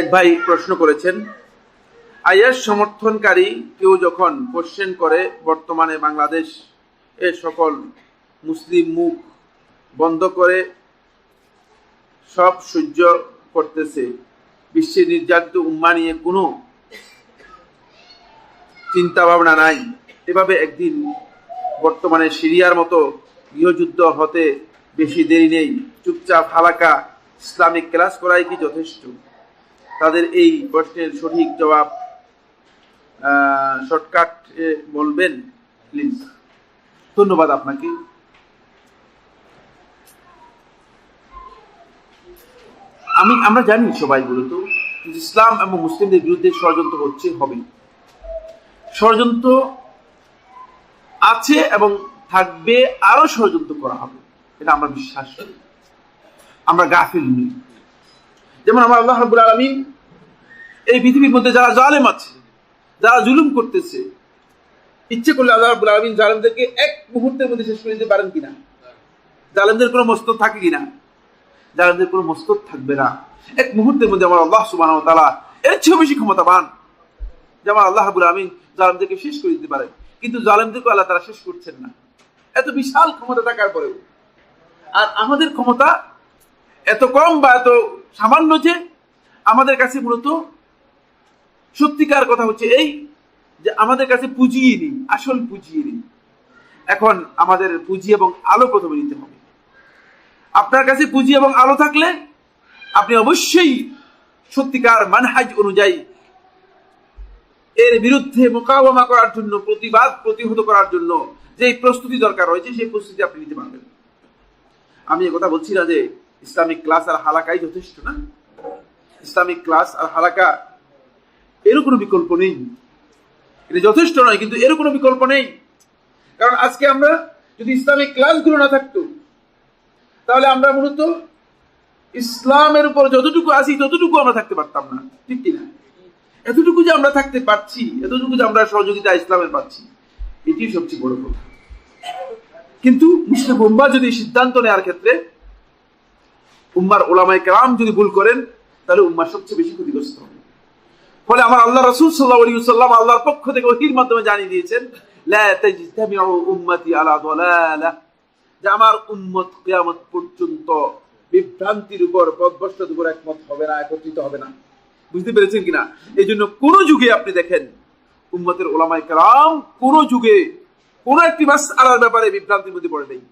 এক ভাই প্রশ্ন করেছেন, আইএস সমর্থনকারী কেউ যখন কোশ্চেন করে বর্তমানে বাংলাদেশ এ সকল মুসলিম মুখ বন্ধ করে সব সহ্য করতেছে, বিশ্বে নির্যাতিত উম্মা নিয়ে কোনো চিন্তা ভাবনা নাই। এভাবে একদিন বর্তমানে সিরিয়ার মতো গৃহযুদ্ধ হতে বেশি দেরি নেই। চুপচাপ হালাকা ইসলামিক ক্লাস করাই কি যথেষ্ট? তাদের এই প্রশ্নের সঠিক জবাব শর্টকাট বলবেন প্লিজ ধন্যবাদ আপনাকে। আমি, আমরা জানি সবাই মূলত ইসলাম এবং মুসলিমদের বিরুদ্ধে ষড়যন্ত্র হচ্ছে, হবে। ষড়যন্ত্র আছে এবং থাকবে আরও ষড়যন্ত্র করা হবে। এটা আমরা বিশ্বাস করি। আমরা গাফিল নই। যেমন আমার আল্লাহ রাব্বুল আলামিন এই পৃথিবীর মধ্যে যারা জালেম আছে, যারা জুলুম করতেছে, ইচ্ছে করলে আল্লাহ রাব্বুল আলামিন জালেমদেরকে এক মুহূর্তের মধ্যে শেষ করে দিতে পারেন কিনা? জালেমদের কোনো মস্তক থাকে কিনা? জালেমদের কোনো মস্তক থাকবে না। এক মুহূর্তের মধ্যে আমার আল্লাহ সুবহানাহু ওয়া তাআলা এর চেয়েও বেশি ক্ষমতাবান। যেমন আল্লাহ রাব্বুল আলামিন জালেমদেরকে শেষ করে দিতে পারেন। কিন্তু জালেমদেরকে আল্লাহ তারা শেষ করছেন না। এত বিশাল ক্ষমতা থাকার পরেও। আর আমাদের ক্ষমতা এত কম বা এত সামান্য যে আমাদের কাছে মূলত সত্যিকার কথা হচ্ছে এই যে আমাদের কাছে পুঁজিয়ে নেই, আসল পুঁজিয়ে নেই। এখন আমাদের পুঁজি এবং আলো প্রথমে নিতে হবে। আপনার কাছে পুঁজি এবং আলো থাকলে আপনি অবশ্যই সত্যিকার মানহাজ অনুযায়ী এর বিরুদ্ধে মোকাবেলা করার জন্য, প্রতিবাদ প্রতিহত করার জন্য যে প্রস্তুতি দরকার রয়েছে, সেই প্রস্তুতি আপনি নিতে পারবেন। আমি কথা বলছি না যে ইসলামিক ক্লাস আর হালাকাই যথেষ্ট না? ইসলামিক ক্লাস আর হালাকা, এরও কোনো বিকল্প নেই। এটা যথেষ্ট নয়, কিন্তু এরও কোনো বিকল্প নেই। কারণ আজকে আমরা যদি ইসলামিক ক্লাসগুলো না থাকতো, তাহলে আমরা মূলত ইসলামের উপর যতটুকু আসি ততটুকু আমরা থাকতে পারতাম না। ঠিক কিনা? এতটুকু যে আমরা থাকতে পারছি, এতটুকু যে আমরা সহযোগিতা ইসলামের পাচ্ছি এটি সবচেয়ে বড় কথা। কিন্তু মুসলিম উম্মা যদি সিদ্ধান্ত নেওয়ার ক্ষেত্রে উম্মার ওলামাই কেরাম যদি ভুল করেন, তাহলে উম্মার সবচেয়ে বেশি ক্ষতিগ্রস্ত হবে। ফলে আমার আল্লাহ রসুল সাল্লাহ আলী সাল্লাম আল্লাহর পক্ষ থেকে ওহির মাধ্যমে জানিয়ে দিয়েছেন উম্মতি আলা যে আমার উম্মত কিয়ামত পর্যন্ত বিভ্রান্তির উপর, পথভ্রষ্টতার উপর একমত হবে না, একত্রিত হবে না। বুঝতে পেরেছেন কিনা? এই জন্য কোন যুগে আপনি দেখেন, উম্মতের ওলামাই কালাম কোন যুগে কোন একটি মাস আলার ব্যাপারে বিভ্রান্তির মধ্যে পড়ে নেই।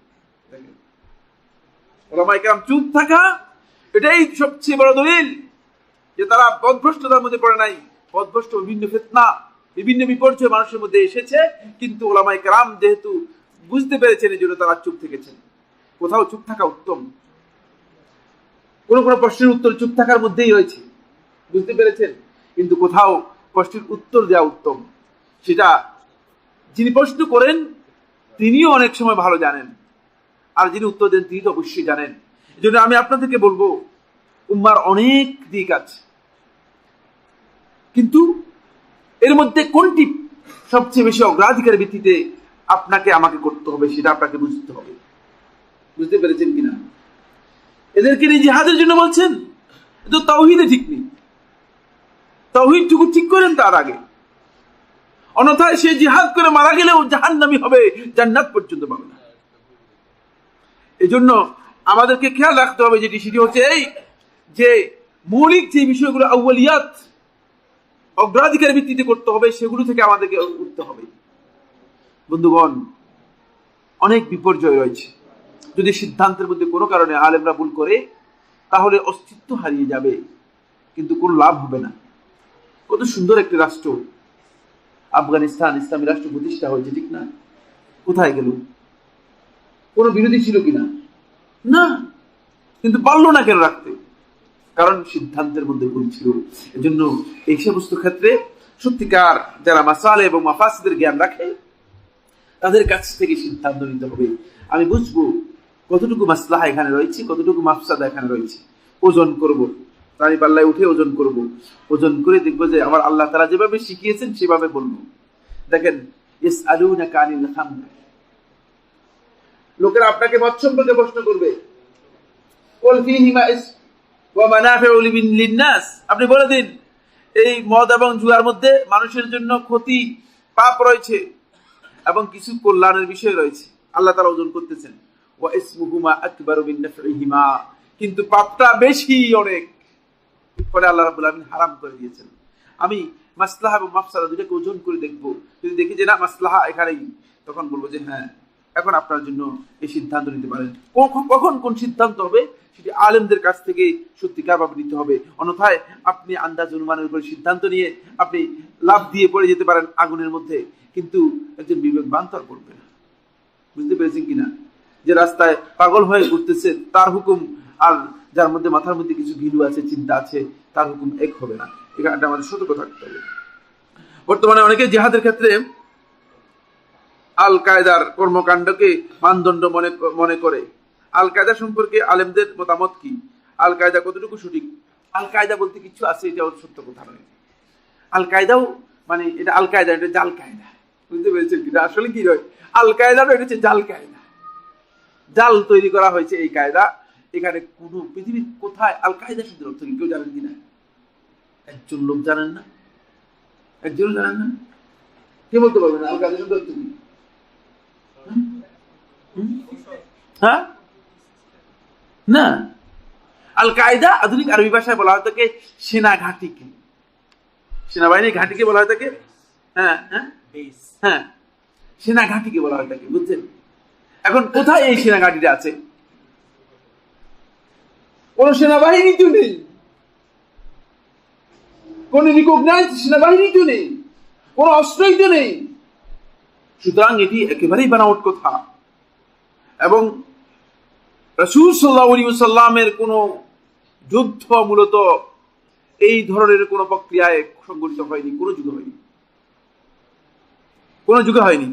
ওলামাই কালাম চুপ থাকা, এটাই সবচেয়ে বড় দলিল যে তারা পথভ্রষ্টতার মধ্যে পড়ে নাই। পথভ্রষ্ট বিভিন্ন ফেতনা, বিভিন্ন বিপর্যয় মানুষের মধ্যে এসেছে, কিন্তু ওলামাই কালাম যেহেতু বুঝতে পেরেছেন এই জন্য তারা চুপ থেকেছেন। কোথাও চুপ থাকা উত্তম। কোন কোন প্রশ্নের উত্তর চুপ থাকার মধ্যেই রয়েছে। বুঝতে পেরেছেন? কিন্তু কোথাও প্রশ্নের উত্তর দেওয়া উত্তম। সেটা যিনি প্রশ্ন করেন, তিনিও অনেক সময় ভালো জানেন। আর যিনি উত্তর দেন তিনি তো অবশ্যই জানেন। এই জন্য আমি আপনাদেরকে বলব, উম্মার অনেক দিক আছে। কিন্তু এর মধ্যে কোনটি সবচেয়ে বেশি অগ্রাধিকার ভিত্তিতে আপনাকে, আমাকে করতে হবে সেটা আপনাকে বুঝতে হবে। বুঝতে পেরেছেন কিনা? এদেরকে নিয়ে জিহাদের জন্য বলছেন তো তাওহিদে ঠিক নেই। তাওহিদটুকু ঠিক করেন তার আগে। অন্যথায় সে জিহাদ করে মারা গেলেও জাহান্নামি হবে, জান্নাত পর্যন্ত পাবে না। এই জন্য আমাদেরকে খেয়াল রাখতে হবে যেটি সেটি হচ্ছে এই যে মৌলিক যে বিষয়গুলো আউ্বালিয়াত অগ্রাধিকার ভিত্তিতে করতে হবে, সেগুলো থেকে আমাদেরকে উঠতে হবে। বন্ধুগণ, অনেক বিপর্যয় রয়েছে। যদি সিদ্ধান্তের মধ্যে কোনো কারণে আলেমরা ভুল করে, তাহলে অস্তিত্ব হারিয়ে যাবে, কিন্তু কোনো লাভ হবে না। কত সুন্দর একটি রাষ্ট্র। আফগানিস্তান ইসলামী রাষ্ট্র প্রতিষ্ঠা হয়েছে, ঠিক না? কোথায় গেল? কোনো বিরোধী ছিল কিনা? না। কিন্তু পারল না কেন রাখতে? কারণ সিদ্ধান্তের মধ্যে ভুল ছিল। এজন্য এই সমস্ত ক্ষেত্রে সত্যিকার যারা মাসালে এবং মাফাসিদের জ্ঞান রাখে, তাদের কাছ থেকে সিদ্ধান্ত নিতে হবে। আমি বুঝব কতটুকু মাসলাহা এখানে রয়েছে, কতটুকু মাফসাদা এখানে রয়েছে। ওজন করব। তাই পাল্লায় উঠে ওজন করব। ওজন করে দেখব যে আমার আল্লাহ তারা যেভাবে শিখিয়েছেন সেভাবে বলব। দেখেন ইস আলু না লোকেরা আপনাকে মত সম্পর্কে প্রশ্ন করবে। আপনি বলে দিন, এই মদ এবং জুয়ার মধ্যে মানুষের জন্য ক্ষতি পাপ রয়েছে এবং কিছু কল্যাণের বিষয় রয়েছে। আল্লাহ তারা ওজন করতেছেন। কিন্তু পাপটা বেশি অনেক। ফলে আল্লাহ রাব্বুল আলামিন হারাম করে দিয়েছেন। আমি মাসলাহা এবং মাফসাদা দুটাকে ওজন করে দেখব। যদি দেখি যে না, মাসলাহা এখানেই, তখন বলব যে হ্যাঁ এখন আপনার জন্য এই সিদ্ধান্ত নিতে পারেন। কখন কখন কোন সিদ্ধান্ত হবে সেটি আলেমদের কাছ থেকে সত্যিকারভাবে নিতে হবে। অন্যথায় আপনি আন্দাজ অনুমানের উপরে সিদ্ধান্ত নিয়ে আপনি লাভ দিয়ে পড়ে যেতে পারেন আগুনের মধ্যে। কিন্তু একজন বিবেকবান তো আর করবে না। বুঝতে পেরেছেন কিনা? যে রাস্তায় পাগল হয়ে ঘুরতেছে, তার হুকুম আর যার মধ্যে মাথার মধ্যে কিছু ঘিলু আছে, চিন্তা আছে, তার হুকুম এক হবে না। এটা আমাদের সতর্ক থাকতে হবে। বর্তমানে অনেকে জিহাদের ক্ষেত্রে আল কায়দার কর্মকাণ্ডকে মানদণ্ড মনে মনে করে? আল কায়দা সম্পর্কে আলেমদের মতামত কি? আল কায়দা কতটুকু সঠিক? আল কায়দা বলতে কিছু আছে এটা সত্য কথা নয়। আল কায়দাও মানে এটা আল কায়দা এটা জাল কায়দা বুঝতে পেরেছেন কি আসলে কি হয় আল কায়দা এটা হচ্ছে জাল কায়দা জাল তৈরি করা হয়েছে এই কায়দা। এখানে কোনো পৃথিবীর কোথায় আল কায়দা শুধু অর্থ কি? কেউ জানেন কিনা? একজন লোক জানেন না? একজন জানেন না? কে বলতে পারবেন? আল কায়দা শুধু অর্থ কি? হ্যাঁ? না। আল কায়দা আধুনিক আরবি ভাষায় বলা হয় তাকে সেনা ঘাঁটিকে সেনাবাহিনীর ঘাঁটিকে বলা হয় তাকে? হ্যাঁ হ্যাঁ? হ্যাঁ। সেনা ঘাঁটিকে বলা হয় তাকে বুঝছেন? এখন কোথায় এই সেনা ঘাঁটিটা আছে? কোন সেনাবাহিনী তো নেই। কোন রিকগনাইজ সেনাবাহিনী তো নেই। কোন অস্ত্রই তো নেই। সুতরাং এটি একেবারেই বানাউট কথা। এবং রসুল সাল্লাহ সাল্লামের কোন যুদ্ধ মূলত এই ধরনের কোন প্রক্রিয়ায় সংগঠিত হয়নি, কোন যুগে হয়নি। কোন যুগে হয়নি।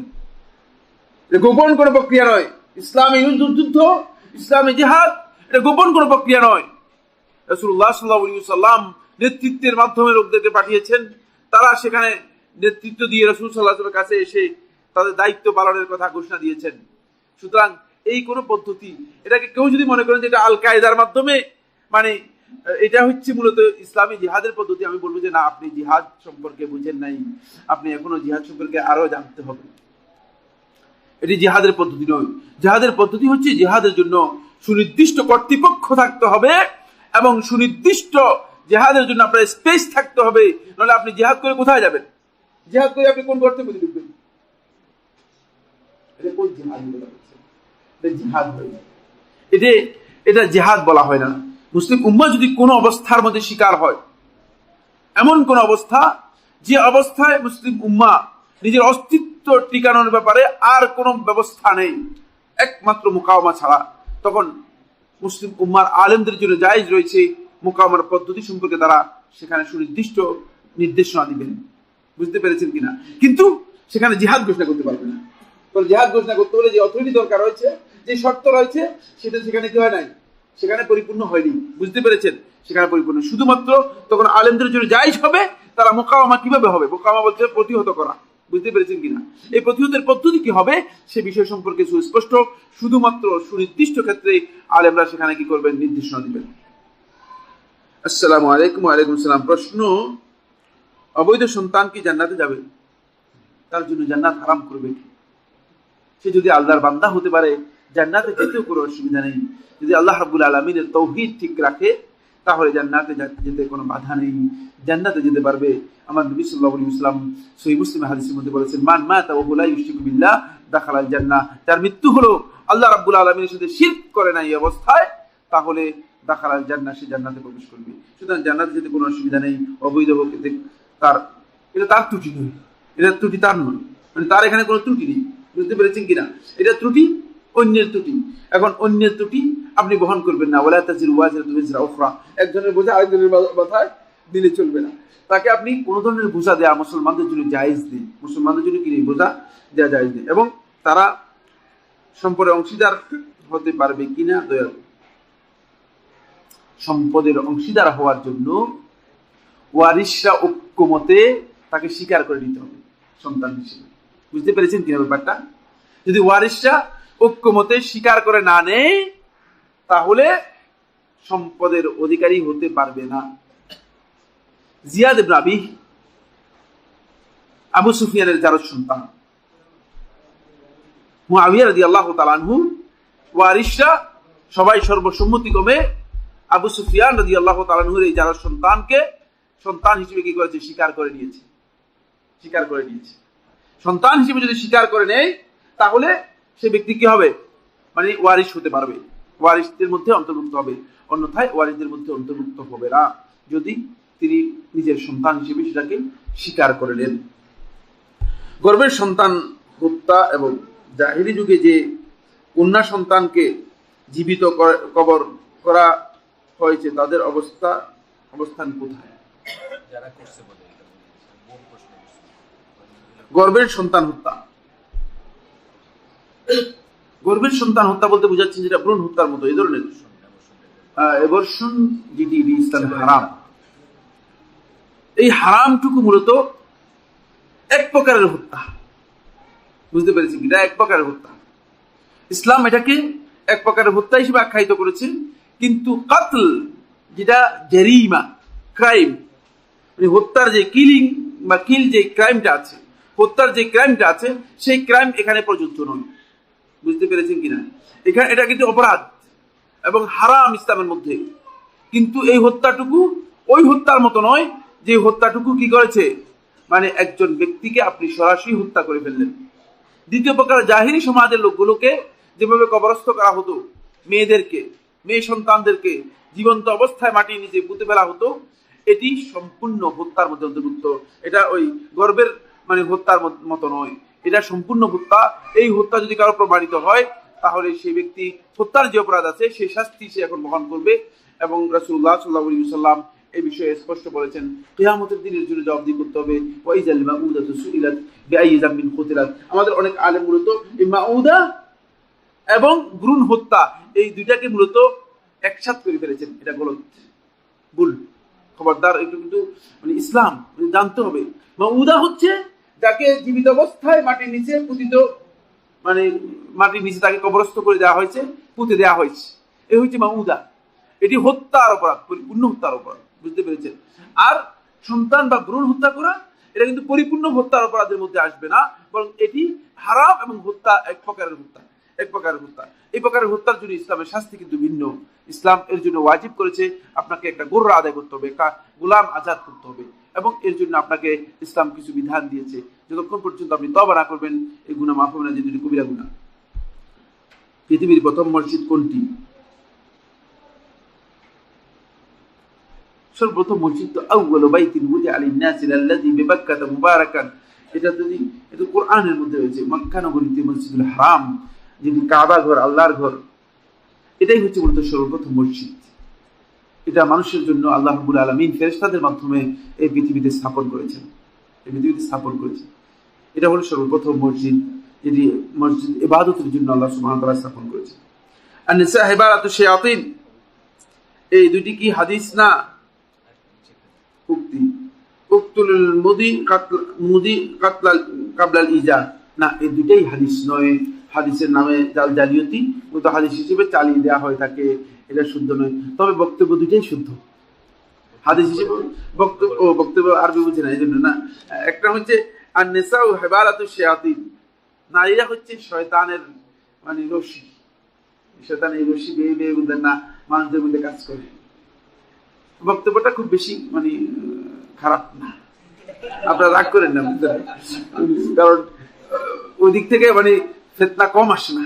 গোপন কোন প্রক্রিয়া নয়। ইসলামী যুদ্ধ, ইসলামী জেহাদ, এটা গোপন কোন প্রক্রিয়া নয়। রসুল্লাহ সাল্লাহ নেতৃত্বের মাধ্যমে লোকদেরকে পাঠিয়েছেন। তারা সেখানে নেতৃত্ব দিয়ে রসুল সাল্লাহের কাছে এসে তাদের দায়িত্ব পালনের কথা ঘোষণা দিয়েছেন। সুতরাং এই কোন পদ্ধতি। এটাকে কেউ যদি মনে করেন যে এটা আল কায়দার মাধ্যমে মানে এটা হচ্ছে মূলত ইসলামী জিহাদের পদ্ধতি, আমি বলব যে না, আপনি জিহাদ সম্পর্কে বুঝেন নাই। আপনি এখনও জিহাদ সম্পর্কে আরও জানতে হবে। এটি জিহাদের পদ্ধতি নয়। জিহাদের পদ্ধতি হচ্ছে জিহাদের জন্য সুনির্দিষ্ট কর্তৃপক্ষ থাকতে হবে এবং সুনির্দিষ্ট জেহাদের জন্য আপনার স্পেস থাকতে হবে, নাহলে আপনি জিহাদ করে কোথায় যাবেন? জিহাদ করে আপনি কোন গর্তে মধ্যে ঢুকবেন এটা কোন জিহাদ? জিহাদ হয় না। এটা জিহাদ বলা হয় না। মুসলিম উম্মা যদি কোনো অবস্থার মধ্যে শিকার হয়, এমন কোন অবস্থা, যে অবস্থায় মুসলিম উম্মা নিজের অস্তিত্ব টিকানোর ব্যাপারে আর কোনো ব্যবস্থা নেই, একমাত্র মোকাওমা ছাড়া, তখন মুসলিম উম্মার আলেমদের জন্য জায়েজ রয়েছে মোকাওমার পদ্ধতি সম্পর্কে তারা সেখানে সুনির্দিষ্ট নির্দেশনা দিবেন। বুঝতে পেরেছেন কিনা? কিন্তু সেখানে জিহাদ ঘোষণা করতে পারবে না। জিহাদ ঘোষণা করতে হলে যে অথরিটি দরকার রয়েছে যে শর্ত রয়েছে, সেটা সেখানে কি হয় নাই? সেখানে পরিপূর্ণ হয়নি। বুঝতে পেরেছেন? সেখানে পরিপূর্ণ। শুধুমাত্র তখন আলেমদের জন্য জায়েজ হবে, তারা মোকামা কীভাবে হবে? মোকামা বলতে প্রতিহত করা। বুঝতে পেরেছেন কিনা? এই প্রতিহতের পদ্ধতি কি হবে? সে বিষয় সম্পর্কে সুস্পষ্ট। শুধুমাত্র সুনির্দিষ্ট ক্ষেত্রে আলেমরা সেখানে কি করবেন? নির্দেশনা দিবেন। আসসালামু আলাইকুম, ওয়ালাইকুম সালাম প্রশ্ন, অবৈধ সন্তান কি জান্নাতে যাবে? তার জন্য জান্নাত হারাম করবে সে যদি আল্লাহর বান্দা হতে পারে জান্নাতে যেতেও কোনো অসুবিধা নেই। যদি আল্লাহ রাব্বুল আলমিনের তৌহিদ ঠিক রাখে, তাহলে জান্নাতে যেতে কোনো বাধা নেই। জান্নাতে যেতে পারবে। আমার নবী সাল্লাল্লাহু আলাইহি ওয়াসাল্লাম সহিহ মুসলিম হাদিসের মধ্যে বলেছেন, মান মাতা ওয়া লা ইউশরিকু বিল্লাহ দাখালাল জান্নাহ তার মৃত্যু হলো আল্লাহ রাব্বুল আলামিনের সাথে শিরক করে না এই অবস্থায়, তাহলে দাখালাল জান্না সে জান্নাতে প্রবেশ করবে। সুতরাং জান্নাতে যেতে কোনো অসুবিধা নেই। অবৈধ হোক তার এটা তার ত্রুটি নয়। এটা ত্রুটি তার নয়। মানে তার এখানে কোনো ত্রুটি নেই। বুঝতে পেরেছেন কিনা? এটা ত্রুটি অন্যের ত্রুটি। এখন অন্যের ত্রুটি আপনি বহন করবেন না। ওলা তাজির ওয়াজির তুমিজরা উখরা। একজনের বোঝা আরেকজনের মাথায় দিলে চলবে না। তাকে আপনি কোন ধরনের বোঝা দেয়া মুসলমানদের জন্য জায়েজ দিন। মুসলমানদের জন্য কি নেই বোঝা দেওয়া জায়েজ নেই এবং তারা সম্পদের অংশীদার হতে পারবে কিনা দয়া সম্পদের অংশীদার হওয়ার জন্য ওয়ারিসরা ঐক্যমতে তাকে স্বীকার করে নিতে হবে সন্তান হিসেবে। বুঝতে পেরেছেন কিনা ব্যাপারটা? যদি ওয়ারিসরা ঐক্যমতে স্বীকার করে না নেয় তাহলে সম্পদের অধিকারী হতে পারবে না। জিয়াদ ইবনে আবি সুফিয়ানের জারজ সন্তান। মুআবিয়া রাদিয়াল্লাহু তাআলা সবাই সর্বসম্মতিক্রমে আবু সুফিয়ান এই জারজ সন্তানকে সন্তান হিসেবে কি করেছে? স্বীকার করে নিয়েছে। স্বীকার করে নিয়েছে। সন্তান হিসেবে যদি স্বীকার করে নেয়, তাহলে সে ব্যক্তি কি হবে? মানে ওয়ারিস হতে পারবে। ওয়ারিসদের মধ্যে অন্তর্ভুক্ত হবে। অন্যথায় ওয়ারিসদের মধ্যে অন্তর্ভুক্ত হবে না। যদি তিনি নিজের সন্তান হিসেবে সেটাকে স্বীকার করে নেন। গর্বের সন্তান হত্যা এবং জাহিরি যুগে যে কন্যা সন্তানকে জীবিত কবর করা হয়েছে তাদের অবস্থা অবস্থান কোথায়। গর্বের সন্তান হত্যা। গর্বের সন্তান হত্যা বলতে বোঝাচ্ছেন যেটা ভ্রূণ হত্যার মতো, এই ধরনের এবর্ষণ যেটি ইসলামে হারাম। এই হারামটুকু মূলত এক প্রকারের হত্যা। বুঝতে পেরেছি এটা এক প্রকারের হত্যা। ইসলাম এটাকে এক প্রকারের হত্যা হিসেবে আখ্যায়িত করেছেন কিন্তু কাতল, যেটা জেরিমা, ক্রাইম মানে হত্যার যে কিলিং বা কিল যে ক্রাইমটা আছে, হত্যার যে ক্রাইমটা আছে, সেই ক্রাইম এখানে প্রযোজ্য নয়। বুঝতে পেরেছেন কিনা? এখানে এটা কিন্তু অপরাধ এবং হারাম ইসলামের মধ্যে। কিন্তু এই হত্যাটুকু ওই হত্যার মতো নয় যে হত্যাটুকু কি করেছে? মানে একজন ব্যক্তিকে আপনি সরাসরি হত্যা করে ফেললেন। দ্বিতীয় প্রকার জাহিরি সমাজের লোকগুলোকে যেভাবে কবরস্থ করা হতো, মেয়েদেরকে, মেয়ে সন্তানদেরকে জীবন্ত অবস্থায় মাটির নিচে পুঁতে ফেলা হতো, এটি সম্পূর্ণ হত্যার মধ্যে অন্তর্ভুক্ত। এটা ওই গর্বের মানে হত্যার মতো নয়। এটা সম্পূর্ণ হত্যা। এই হত্যা যদি কারও প্রমাণিত হয়, তাহলে সেই ব্যক্তি হত্যার যে অপরাধ আছে, সেই শাস্তি সে এখন বহন করবে এবং রাসূলুল্লাহ সাল্লাল্লাহু আলাইহি সাল্লাম এই বিষয়ে স্পষ্ট বলেছেন, কিয়ামতের দিনের জন্য জবাবদি করতে হবে। ওয়াইজাল মাউদাতু সুইলাত বিআইয়ি যামবিন কুতিলাত আমাদের অনেক আলেম মূলত এই মাউদা এবং গ্রুন হত্যা, এই দুইটাকে মূলত একসাথ করে ফেলেছেন। এটা গলত। ভুল। খবরদার একটু কিন্তু মানে ইসলাম মানে জানতে হবে। মাউদা হচ্ছে যাকে জীবিত অবস্থায় মাটির নিচে পুতিত মানে মাটির নিচে তাকে কবরস্থ করে দেওয়া হয়েছে, পুঁতে দেওয়া হয়েছে। এই হচ্ছে মামুদা এটি হত্যার অপরাধ, পরিপূর্ণ হত্যার অপরাধ, বুঝতে পেরেছেন? আর সন্তান বা ভ্রূণ হত্যা করা, এটা কিন্তু পরিপূর্ণ হত্যার অপরাধের মধ্যে আসবে না, বরং এটি হারাম এবং হত্যা এক প্রকারের হত্যা, এক প্রকারের হত্যা। এই প্রকারের হত্যার জন্য ইসলামের শাস্তি কিন্তু ভিন্ন। ইসলাম এর জন্য ওয়াজিব করেছে, আপনাকে একটা গোর্রা আদায় করতে হবে গোলাম আজাদ করতে হবে। এবং এর জন্য আপনাকে ইসলাম কিছু বিধান দিয়েছে। যতক্ষণ পর্যন্ত আপনি তবা না করবেন, এই গুণা মাফ হবে না যে দুটি কবিরা গুণা পৃথিবীর প্রথম মসজিদ কোনটি? সর্বপ্রথম মসজিদ তো আউয়ালু বাইতিন উদিআ লিন-নাসি লাল্লাযী বিবাক্কাতা মুবারাকান। এটা যদি, এটা কোরআনের মধ্যে রয়েছে। মক্কা নগরীতে মসজিদুল হারাম, যেটি কাবা ঘর, আল্লাহর ঘর। এটাই হচ্ছে মূলত সর্বপ্রথম মসজিদ। এটা মানুষের জন্য আল্লাহ রাব্বুল আলামিন ফেরেশতাদের মাধ্যমে এই পৃথিবীতে স্থাপন করেছেন। এই পৃথিবীতে স্থাপন করেছেন। এটা হলো সর্বপ্রথম মসজিদ যেটি মসজিদ ইবাদতের জন্য আল্লাহ সুবহানাহু ওয়া তাআলা স্থাপন করেছেন। আর নিসা এই কি হাদিস না? উক্তি। উক্তুল মুদি মুদি কাতলাল, কাবলাল ইজা না, এই হাদিস নয়। হাদিসের নামে জাল জালিয়াতি, মূলত হাদিস হিসেবে চালিয়ে দেওয়া হয় থাকে এটা শুদ্ধ নয়। তবে বক্তব্য দুটাই শুদ্ধ। হাদিস হিসেবে বক্তব্য ও বক্তব্য আরবি বুঝে না, এই জন্য না। একটা হচ্ছে আর নেশা ও হেবারাতু শেয়াতিন। নারীরা হচ্ছে শয়তানের মানে রশি। শয়তান এই রশি বেয়ে বেয়ে বুঝলেন না, মানুষদের মধ্যে কাজ করে। বক্তব্যটা খুব বেশি মানে খারাপ না। আপনারা রাগ করেন না, বুঝলেন? কারণ ওই দিক থেকে মানে ফেতনা কম আসে না,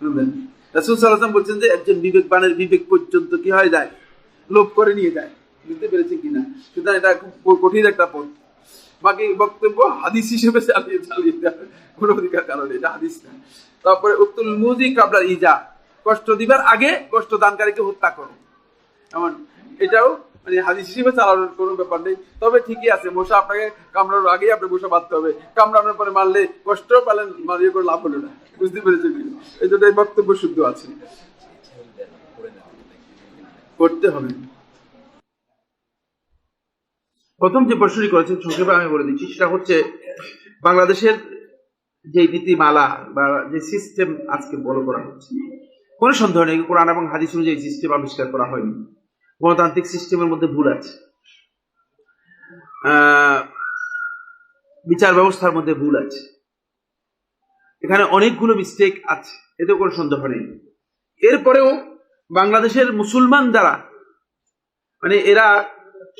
বুঝলেন? রাসুল বলছেন যে একজন বিবেক পর্যন্ত কি হয় যায়? লোভ করে নিয়ে যায়। বুঝতে পেরেছেন কিনা? সুতরাং এটা খুব কঠিন একটা পথ। বাকি বক্তব্য হাদিস হিসেবে চালিয়ে চালিয়ে কোনো অধিকার কারণে এটা হাদিস না। তারপরে উত্তুল মুজি কাবলা ইজা, কষ্ট দিবার আগে কষ্ট দানকারীকে হত্যা করো। এমন, এটাও মানে হাদিস হিসেবে চালানোর কোনো ব্যাপার নেই। তবে ঠিকই আছে মশা আপনাকে কামড়ানোর আগেই আপনি মশা বাঁধতে হবে। কামড়ানোর পরে মারলে কষ্ট পেলেন মারিয়ে করে লাভ হলো না। বুঝতে পেরেছেন? এই জন্য এই বক্তব্য শুদ্ধ আছে। করতে হবে। প্রথম যে প্রশ্নটি করেছেন, সংক্ষেপে আমি বলে দিচ্ছি, সেটা হচ্ছে বাংলাদেশের যে নীতিমালা বা যে সিস্টেম আজকে ফলো করা হচ্ছে, কোনো সন্দেহ নেই। কোরআন এবং হাদিস অনুযায়ী সিস্টেম আবিষ্কার করা হয়নি। গণতান্ত্রিক সিস্টেমের মধ্যে ভুল আছে। বিচার ব্যবস্থার মধ্যে ভুল আছে। এখানে অনেকগুলো মিস্টেক আছে, এতে কোনো সন্দেহ নেই। এরপরেও বাংলাদেশের মুসলমান যারা মানে এরা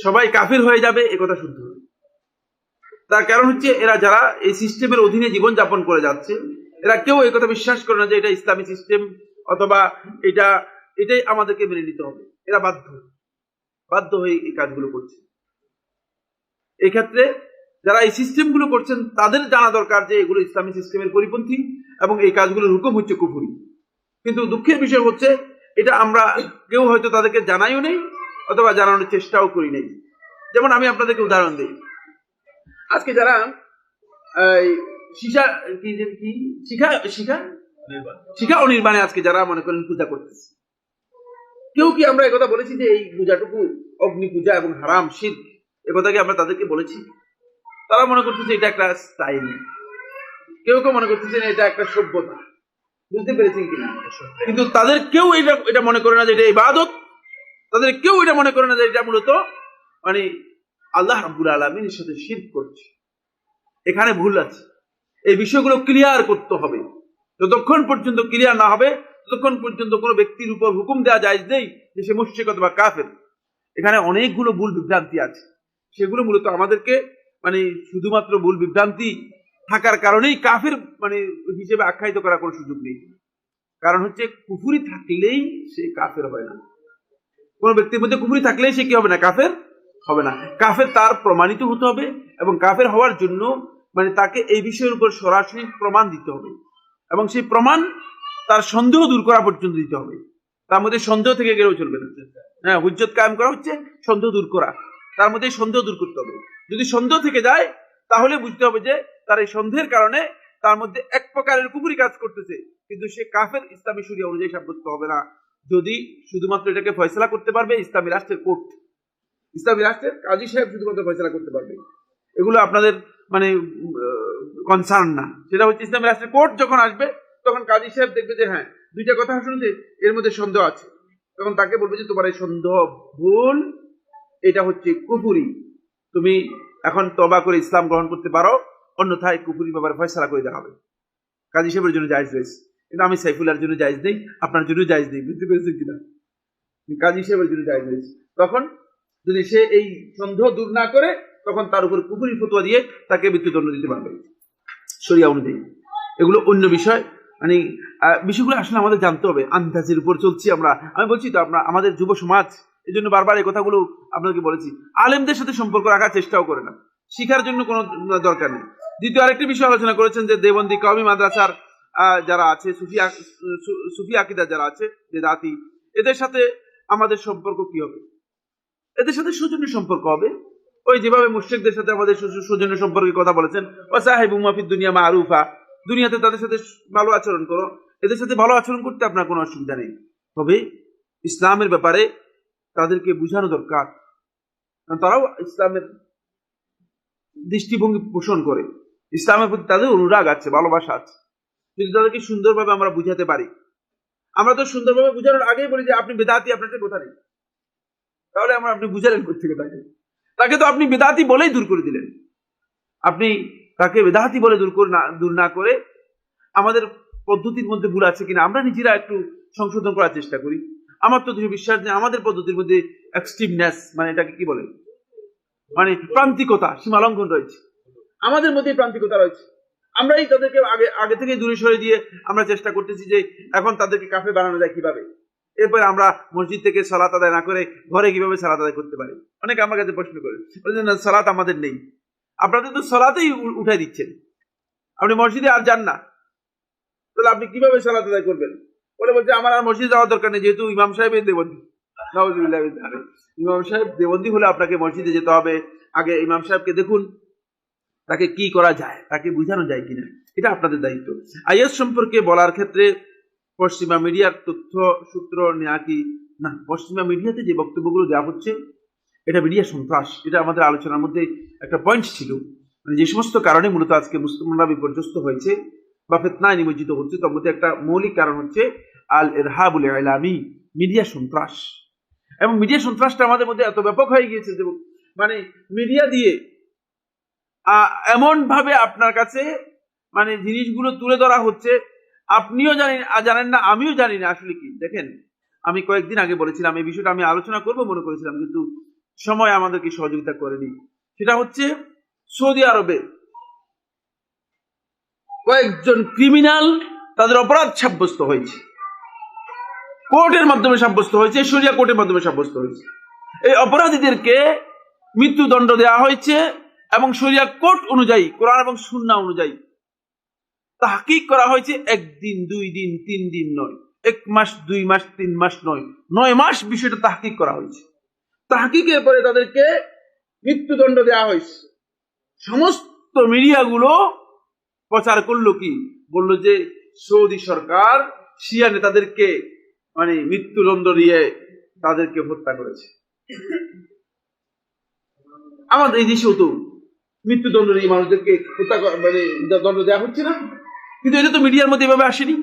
সবাই কাফির হয়ে যাবে, এ কথা শুদ্ধ। তার কারণ হচ্ছে এরা যারা এই সিস্টেমের অধীনে জীবন যাপন করে যাচ্ছে, এরা কেউ এই কথা বিশ্বাস করে না যে এটা ইসলামী সিস্টেম অথবা এটা, এটাই আমাদেরকে মেনে নিতে হবে। এরা বাধ্য। বাধ্য হয়ে এই কাজগুলো করছে। এক্ষেত্রে যারা এই সিস্টেমগুলো করছেন তাদের জানা দরকার যে এগুলো ইসলামী সিস্টেমের পরিপন্থী এবং এই কাজগুলোর হুকুম হচ্ছে কুফুরি। কিন্তু দুঃখের বিষয় হচ্ছে এটা আমরা কেউ হয়তো তাদেরকে জানাইও নেই অথবা জানানোর চেষ্টাও করি নাই। যেমন আমি আপনাদেরকে উদাহরণ দিই। আজকে যারা কি শিখা শিখা? শিখা অনির্বাণে আজকে যারা মনে করেন পূজা করতেছে। কেউ কি আমরা একথা বলেছি যে এই পূজাটুকু অগ্নি পূজা এবং হারাম শীত একথা কি আমরা তাদেরকে বলেছি? তারা মনে করতেছে এটা একটা স্টাইল কেউ কেউ মনে করতেছে এটা একটা সভ্যতা। বুঝতে পেরেছেন কিনা? কিন্তু তাদের কেউ এটা এটা মনে করে না যে এটা ইবাদত। তাদের কেউ এটা মনে করে না যে এটা মূলত মানে আল্লাহ রাব্বুল আলমিনের সাথে শির করছে। এখানে ভুল আছে। এই বিষয়গুলো ক্লিয়ার করতে হবে। যতক্ষণ পর্যন্ত ক্লিয়ার না হবে ততক্ষণ পর্যন্ত কোনো ব্যক্তির উপর হুকুম দেওয়া যায় নেই যে সে মুশ্রিক অথবা কাফের। এখানে অনেকগুলো ভুল বিভ্রান্তি আছে। সেগুলো মূলত আমাদেরকে মানে শুধুমাত্র ভুল বিভ্রান্তি থাকার কারণেই কাফের মানে হিসেবে আখ্যায়িত করার কোনো সুযোগ নেই। কারণ হচ্ছে, কুফুরি থাকলেই সে কাফের হয় না। কোন ব্যক্তির মধ্যে কুফুরি থাকলেই সে কি হবে না? কাফের হবে না। কাফের তার প্রমাণিত হতে হবে এবং কাফের হওয়ার জন্য মানে তাকে এই বিষয়ের উপর সরাসরি প্রমাণ দিতে হবে। এবং সেই প্রমাণ তার সন্দেহ দূর করা পর্যন্ত দিতে হবে। তার মধ্যে সন্দেহ থেকে গেলেও চলবে না। হ্যাঁ হুজ্জত কায়েম করা হচ্ছে, সন্দেহ দূর করা। তার মধ্যে সন্দেহ দূর করতে হবে। যদি সন্দেহ থেকে যায়, তাহলে বুঝতে হবে যে তার এই সন্দেহের কারণে তার মধ্যে এক প্রকারের কুপুরি কাজ করতেছে। কিন্তু সে কাফের ইসলামী শরিয়া অনুযায়ী সাব্যস্ত হবে না। যদি শুধুমাত্র এটাকে ফয়সলা করতে পারবে, ইসলামী রাষ্ট্রের কোর্ট। ইসলামী রাষ্ট্রের কাজী সাহেব শুধুমাত্র ফয়সলা করতে পারবে। এগুলো আপনাদের মানে কনসার্ন না। সেটা হচ্ছে ইসলামী রাষ্ট্রের কোর্ট যখন আসবে তখন কাজী সাহেব দেখবে যে হ্যাঁ দুইটা কথা শুনতে এর মধ্যে সন্দেহ আছে। তখন তাকে বলবে যে, তোমার এই সন্দেহ ভুল, এটা হচ্ছে কুপুরি তুমি এখন তবা করে ইসলাম গ্রহণ করতে পারো, অন্যথায় কুপুরি ব্যাপারে ফয়সলা করে দেওয়া হবে। কাজী সাহেবের জন্য জায়জ রয়েছে। কিন্তু আমি সাইফুল্লার জন্য জায়জ নেই, আপনার জন্য জায়জ নেই, বুঝতে পেরেছেন কিনা? কাজী সাহেবের জন্য জায়জ রয়েছে। তখন যদি সে এই সন্দেহ দূর না করে, তখন তার উপর কুপুরি ফতোয়া দিয়ে তাকে মৃত্যুদণ্ড দিতে পারবে। শরিয়া অনুযায়ী। এগুলো অন্য বিষয়। মানে বিষয়গুলো আসলে আমাদের জানতে হবে। আন্দাজের উপর চলছি আমরা। আমি বলছি তো, আমরা, আমাদের যুব সমাজ এই জন্য বারবার এই কথাগুলো আপনাকে বলেছি। আলেমদের সাথে সম্পর্ক রাখার চেষ্টাও করে না। শিখার জন্য কোনো দরকার নেই। দ্বিতীয় আরেকটি বিষয় আলোচনা করেছেন যে দেবন্দী কওমি মাদ্রাসার যারা আছে, সুফি আক- সু- সুফি আকিদা যারা আছে, যে দাতি এদের সাথে আমাদের সম্পর্ক কি হবে? এদের সাথে সৌজন্য সম্পর্ক হবে? ওই যেভাবে মুশ্রিকদের সাথে আমাদের সৌজন্য সম্পর্কে কথা বলেছেন ও সাহেব উমাফিদ দুনিয়া মা আরুফা দুনিয়াতে তাদের সাথে ভালো আচরণ করো। এদের সাথে ভালো আচরণ করতে আপনার কোনো অসুবিধা নেই। তবে ইসলামের ব্যাপারে তাদেরকে বোঝানো দরকার। কারণ তারাও ইসলামের দৃষ্টিভঙ্গি পোষণ করে। ইসলামের প্রতি তাদের অনুরাগ আছে, ভালোবাসা আছে। যদি তাদেরকে সুন্দরভাবে আমরা বুঝাতে পারি। আমরা তো সুন্দরভাবে বুঝানোর আগেই বলি যে আপনি বেদাতি, আপনার কথা নেই। তাহলে আমরা আপনি বুঝালেন কোথেকে তাকে? তাকে তো আপনি বেদাতি বলেই দূর করে দিলেন। আপনি তাকে বেদাতি বলে দূর করে না, দূর না করে আমাদের পদ্ধতির মধ্যে ভুল আছে কিনা, আমরা নিজেরা একটু সংশোধন করার চেষ্টা করি। আমার তো দৃঢ় বিশ্বাস যে আমাদের পদ্ধতির মধ্যে এক্সট্রিমনেস মানে এটাকে কি বলে? মানে প্রান্তিকতা, সীমালঙ্ঘন রয়েছে। আমাদের মধ্যে প্রান্তিকতা রয়েছে। আমরাই তাদেরকে আগে আগে থেকে দূরে সরে দিয়ে আমরা চেষ্টা করতেছি যে এখন তাদেরকে কাফে বানানো যায় কীভাবে। এরপরে আমরা মসজিদ থেকে সালাত আদায় না করে ঘরে কীভাবে সালাত আদায় করতে পারি? অনেকে আমার কাছে প্রশ্ন করে সালাত আমাদের নেই। আপনাদের তো সালাতেই উঠাই দিচ্ছেন। আপনি মসজিদে আর যান না। তাহলে আপনি কীভাবে সালাত আদায় করবেন? বলে বলছে, আমার আর মসজিদে যাওয়ার দরকার নেই, যেহেতু ইমাম সাহেবের দেবন্দী। ইমাম সাহেব দেবন্দী হলে আপনাকে মসজিদে যেতে হবে। আগে ইমাম সাহেবকে দেখুন, তাকে কি করা যায়, তাকে বোঝানো যায় কিনা। এটা আপনাদের দায়িত্ব। আইএস সম্পর্কে বলার ক্ষেত্রে পশ্চিমা মিডিয়ার তথ্য সূত্র নেওয়া কি না? পশ্চিমা মিডিয়াতে যে বক্তব্যগুলো দেওয়া হচ্ছে এটা মিডিয়া সন্ত্রাস এটা আমাদের আলোচনার মধ্যে একটা পয়েন্ট ছিল। মানে যে সমস্ত কারণে মূলত আজকে মুসলমানরা বিপর্যস্ত হয়েছে বা ফেতনায় নিমজ্জিত হচ্ছে, তার মধ্যে একটা মৌলিক কারণ হচ্ছে আল এরহাবুল ইলামি মিডিয়া সন্ত্রাস। এবং মিডিয়া সন্ত্রাসটা আমাদের মধ্যে এত ব্যাপক হয়ে গিয়েছে যে মানে মিডিয়া দিয়ে এমন ভাবে আপনার কাছে মানে জিনিসগুলো তুলে ধরা হচ্ছে, আপনিও জানেন জানেন না, আমিও জানি না আসলে কি। দেখেন, আমি কয়েকদিন আগে বলেছিলাম, এই বিষয়টা আমি আলোচনা করব মনে করেছিলাম, কিন্তু সময় আমাদেরকে সহযোগিতা করেনি সেটা হচ্ছে সৌদি আরবে কয়েকজন ক্রিমিনাল তাদের অপরাধ সাব্যস্ত হয়েছে। কোর্টের মাধ্যমে সাব্যস্ত হয়েছে সরিয়া কোর্টের মাধ্যমে সাব্যস্ত হয়েছে। এই অপরাধীদেরকে মৃত্যুদণ্ড দেওয়া হয়েছে এবং সরিয়া কোর্ট অনুযায়ী, কোরআন এবং সুন্না অনুযায়ী তাহকিক করা হয়েছে একদিন, দুই দিন, তিন দিন নয়। এক মাস, দুই মাস, তিন মাস নয়। নয় মাস বিষয়টা তাহকিক করা হয়েছে। তাহকিকের পরে তাদেরকে মৃত্যুদণ্ড দেওয়া হয়েছে। সমস্ত মিডিয়াগুলো প্রচার করল কি? বলল যে সৌদি সরকার শিয়া নেতাদেরকে মানে মৃত্যুদণ্ড দিয়ে তাদেরকে হত্যা করেছে। আমাদের এই দেশেও তো মৃত্যুদণ্ড নিয়ে মানুষদেরকে হত্যা মানে দণ্ড দেওয়া হচ্ছে না। কিন্তু এটা তো মিডিয়ার মধ্যে এভাবে আসেনি।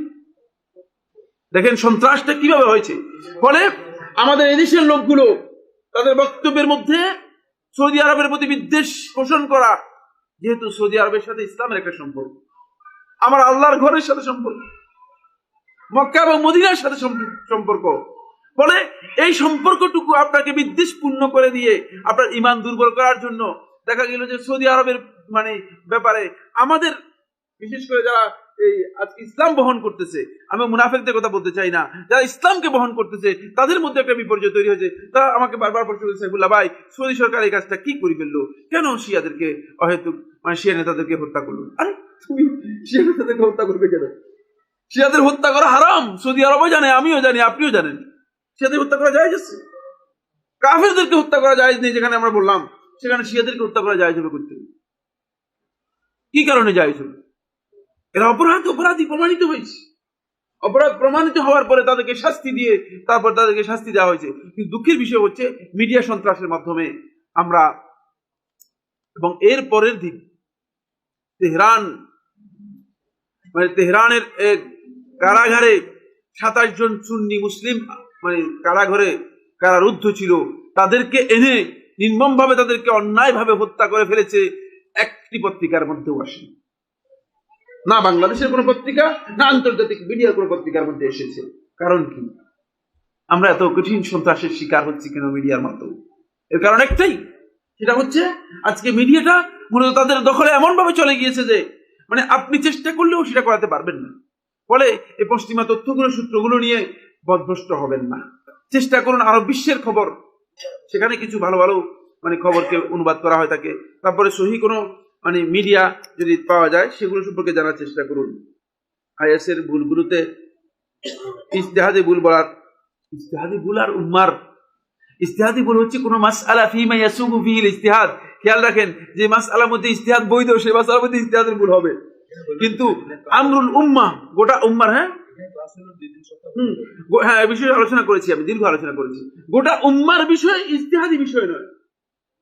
দেখেন সন্ত্রাসটা কীভাবে হয়েছে? ফলে আমাদের এদেশের লোকগুলো তাদের বক্তব্যের মধ্যে সৌদি আরবের প্রতি বিদ্বেষ পোষণ করা, যেহেতু সৌদি আরবের সাথে ইসলামের একটা সম্পর্ক। আমার আল্লাহর ঘরের সাথে সম্পর্ক। মক্কা এবং মদিনার সাথে সম্প- সম্পর্ক। ফলে এই সম্পর্কটুকু আপনাকে বিদ্বেষপূর্ণ করে দিয়ে আপনার ইমান দুর্বল করার জন্য দেখা গেল যে সৌদি আরবের মানে ব্যাপারে আমাদের, বিশেষ করে যারা এই ইসলাম বহন করতেছে। আমি মুনাফেকদের কথা বলতে চাই না। যারা ইসলামকে বহন করতেছে, তাদের মধ্যে একটা বিপর্যয় তৈরি হয়েছে। আমাকে বারবার প্রশ্ন করছে, সাইফুল্লাহ ভাই, সৌদি সরকার এই কাজটা কি করে ফেলল? কেন শিয়াদেরকে অহেতুক মানে শিয়া নেতাদেরকে হত্যা করল? আরে, তুমি শিয়া নেতাদেরকে হত্যা করবে কেন? শিয়াদের হত্যা করা হারাম। সৌদি আরবও জানে, আমিও জানি, আপনিও জানেন। শিয়াদের হত্যা করা যায় যাচ্ছে কাফেরদেরকে হত্যা করা যায় নেই, যেখানে আমরা বললাম, সেখানে শিয়াদেরকে হত্যা করা যায় করতে। কি কারণে যায় এরা অপরাধ, অপরাধী প্রমাণিত হয়েছে। অপরাধ প্রমাণিত হওয়ার পরে তাদেরকে শাস্তি দিয়ে, তারপর তাদেরকে শাস্তি দেওয়া হয়েছে। কিন্তু দুঃখের বিষয় হচ্ছে, মিডিয়া সন্ত্রাসের মাধ্যমে আমরা এবং এর পরের দিন তেহরান মানে তেহরানের এক কারাগারে সাতাশ জন সুন্নি মুসলিম মানে কারাঘরে কারারুদ্ধ ছিল। তাদেরকে এনে নির্মম ভাবে তাদেরকে অন্যায় ভাবে হত্যা করে ফেলেছে। একটি পত্রিকার মধ্যেও আসে না বাংলাদেশের কোনো পত্রিকা, না আন্তর্জাতিক মিডিয়ার কোনো পত্রিকার মধ্যে এসেছে। কারণ কি? আমরা এত কঠিন সন্ত্রাসের শিকার হচ্ছি কেন মিডিয়ার মাধ্যমে? এর কারণ একটাই, সেটা হচ্ছে আজকে মিডিয়াটা মূলত তাদের দখলে এমন ভাবে চলে গিয়েছে যে মানে আপনি চেষ্টা করলেও সেটা করাতে পারবেন না। ফলে এই পশ্চিমা তথ্যগুলো, সূত্রগুলো নিয়ে বদভ্রষ্ট হবেন না। চেষ্টা করুন আরও বিশ্বের খবর। সেখানে কিছু ভালো ভালো মানে খবরকে অনুবাদ করা হয় থাকে তারপরে সহি কোনো মানে মিডিয়া যদি পাওয়া যায়, সেগুলো সম্পর্কে জানার চেষ্টা করুন। আইএস এর ভুলগুলোতে ইস্তেহাদি ভুল বলার ইস্তেহাদি ভুল আর উম্মার। ইস্তেহাদি ভুল হচ্ছে কোনো মাস আলা ফিমা ইয়াসুবু ফিহিল ইস্তেহাদ খেয়াল রাখেন, যে মাস আলার মধ্যে ইস্তেহাদ বৈধ, সেই মাস আলার মধ্যে ইস্তেহাদের ভুল হবে। কিন্তু আমরুল উম্মা, গোটা উম্মার হ্যাঁ? হ্যাঁ বিষয়ে আলোচনা করেছি আমি, দীর্ঘ আলোচনা করেছি। গোটা উম্মার বিষয় ইস্তেহাদি বিষয় নয়।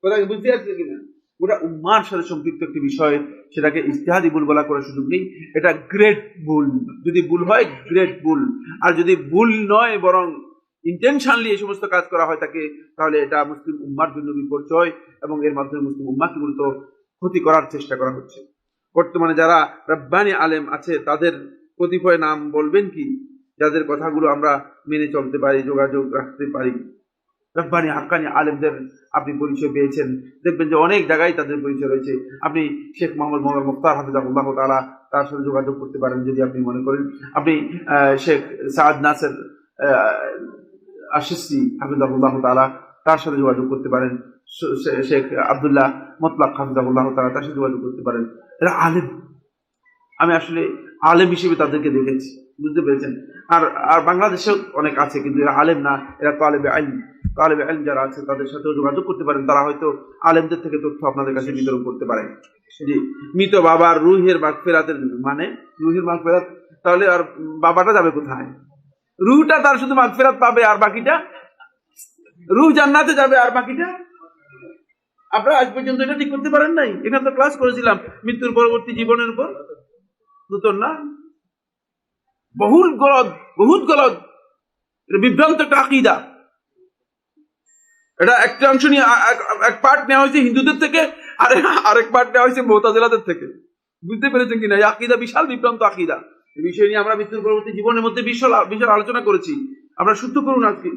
কথা বুঝতে পারছি কিনা? গোটা উম্মার সাথে সম্পৃক্ত একটি বিষয়, সেটাকে ইস্তেহাদি ভুল বলা করার সুযোগ নেই। এটা গ্রেট ভুল। যদি ভুল হয় গ্রেট ভুল। আর যদি ভুল নয় বরং ইন্টেনশনলি এই সমস্ত কাজ করা হয় তাকে, তাহলে এটা মুসলিম উম্মার জন্য বিপর্যয় এবং এর মাধ্যমে মুসলিম উম্মাকে মূলত ক্ষতি করার চেষ্টা করা হচ্ছে। বর্তমানে যারা রব্বানি আলেম আছে, তাদের কতিপয় নাম বলবেন কি? যাদের কথাগুলো আমরা মেনে চলতে পারি, যোগাযোগ রাখতে পারি। রব্বানি হাক্কানি আলেমদের আপনি পরিচয় পেয়েছেন। দেখবেন যে অনেক জায়গায় তাদের পরিচয় রয়েছে। আপনি শেখ মোহাম্মদ মোহাম্মদ মুখতার হাফিজাহুল্লাহ তালা তার সাথে যোগাযোগ করতে পারেন যদি আপনি মনে করেন। আপনি শেখ সাদ নাসের আশিসি হাফিজাহুল্লাহ তালা তার সাথে যোগাযোগ করতে পারেন। শেখ আবদুল্লাহ মতলাক হাফিজাহুল্লাহ তালা তার সাথে যোগাযোগ করতে পারেন। এরা আলেম। আমি আসলে আলেম হিসেবে তাদেরকে দেখেছি, বুঝতে পেরেছেন? আর আর বাংলাদেশেও অনেক আছে, কিন্তু এরা আলেম না, এরা তালেবে আইন। তালেবে আইন যারা আছে, তাদের সাথেও যোগাযোগ করতে পারেন, তারা হয়তো আলেমদের থেকে তথ্য আপনাদের কাছে বিতরণ করতে পারে। জি, মৃত বাবার রুহের মাগফেরাতের মানে রুহের মাগফেরাত, তাহলে আর বাবাটা যাবে কোথায়? রুহটা তার শুধু মাঘ ফেরাত পাবে, আর বাকিটা? রুহ জান্নাতে যাবে, আর বাকিটা? আপনারা আজ পর্যন্ত এটা ঠিক করতে পারেন নাই? এখানে তো ক্লাস করেছিলাম, মৃত্যুর পরবর্তী জীবনের উপর। নতুন না? বহুল গলদ বহুত গলদ বিভ্রান্ত একটা আকিদা। এটা একটা অংশ নিয়ে এক- পার্ট নেওয়া হয়েছে হিন্দুদের থেকে, আর আরেক পার্ট নেওয়া হয়েছে মোতাজেলাদের থেকে। বুঝতে পেরেছেন কিনা? আকিদা বিশাল বিভ্রান্ত আকিদা। এই বিষয় নিয়ে আমরা মৃত্যুর পরবর্তী জীবনের মধ্যে বিশাল বিশাল আলোচনা করেছি। আমরা শুদ্ধ করুন আজকে।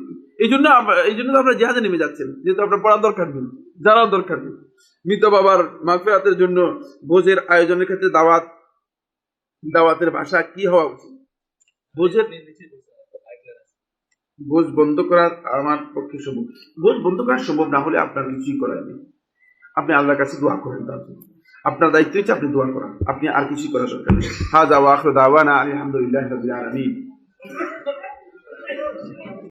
এই জন্য এই জন্য আমরা জেহাদে নেমে যাচ্ছেন। যেহেতু আপনার পড়ার দরকার নেই, জানার দরকার নেই। মৃত বাবার মাগফিরাতের জন্য ভোজের আয়োজনের ক্ষেত্রে দাওয়াত দাওয়াতের ভাষা কি হওয়া উচিত? ভোজের ভোজ বন্ধ করা আমার পক্ষে সম্ভব। ভোজ বন্ধ করা সম্ভব না হলে আপনার কিছুই করা নেই। আপনি আল্লাহর কাছে দোয়া করেন তার জন্য। আপনার দায়িত্ব হচ্ছে আপনি দোয়া করান আপনি আর কিছুই করার দরকার নেই। আখর দাওয়া না আলহামদুলিল্লাহ আলামিন।